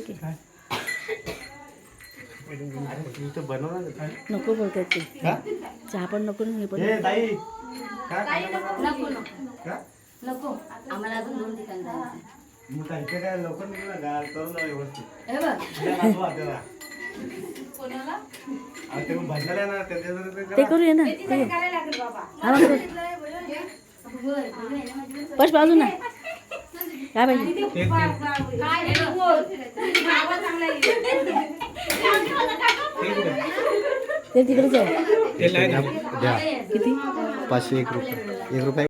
की. बनव ना नको बोलतात ते. का? चहा पण नको ना हे पण नको. नको का? आम्हाला अजून दोन ठिकाणी हे ते मग भजनाला आहे ना त्याच्या जरा ते ते करा. करूया ना. ते हा. बाजू ना काय पाहिजे ते- तिकडेच आहे. ते नाही ना. किती पाचशे एक रुपये. एक रुपये